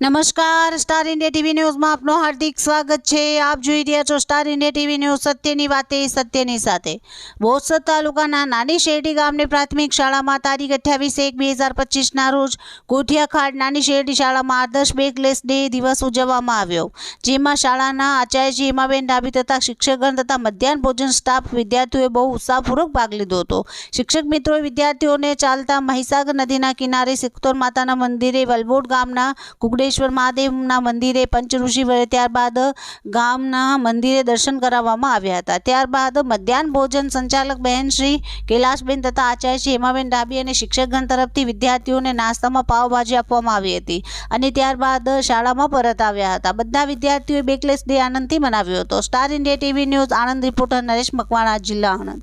નમસ્કાર, star India TV ન્યૂઝમાં આપનું હાર્દિક સ્વાગત છે. આપ જોઈ રહ્યા છો સ્ટાર ઇન્ડિયા ટીવી ન્યૂઝ સત્યની વાતે, સત્યની સાથે. બોરસદ તાલુકાના નાની શેરડી ગામની પ્રાથમિક શાળામાં તારીખ અઠ્યાવીસ એક બે હજાર પચીસના રોજ કોઠિયાખાડ નાની શેરડી શાળામાં આદર્શ બેકલેસ ડે દિવસ ઉજવવામાં આવ્યો. જેમાં શાળાના આચાર્યજી હેમાબેન ડાબી તથા શિક્ષકગણ તથા મધ્યાહન ભોજન સ્ટાફ વિદ્યાર્થીઓએ બહુ ઉત્સાહપૂર્વક ભાગ લીધો હતો. શિક્ષક મિત્રોએ વિદ્યાર્થીઓને ચાલતા મહીસાગર નદીના કિનારે સિક્તોર માતાના મંદિરે વલબોડ ગામના કુકડેશ્વર મહાદેવના મંદિરે પંચઋષિ ત્યારબાદ ગામના મંદિરે દર્શન કરાવવામાં આવ્યા હતા. ત્યારબાદ મધ્યાહન ભોજન સંચાલક બહેન શ્રી કૈલાસબેન તથા આચાર્ય શ્રી હેમાબેન ડાબી અને શિક્ષકગણ તરફથી વિદ્યાર્થીઓને નાસ્તામાં પાવભાજી આપવામાં આવી હતી અને ત્યારબાદ શાળામાં પરત આવ્યા હતા. બધા વિદ્યાર્થીઓએ બેકલેસ ડે આનંદથી મનાવ્યો હતો. Star India TV news Anand reporter Naresh Makwana, જિલ્લા આણંદ.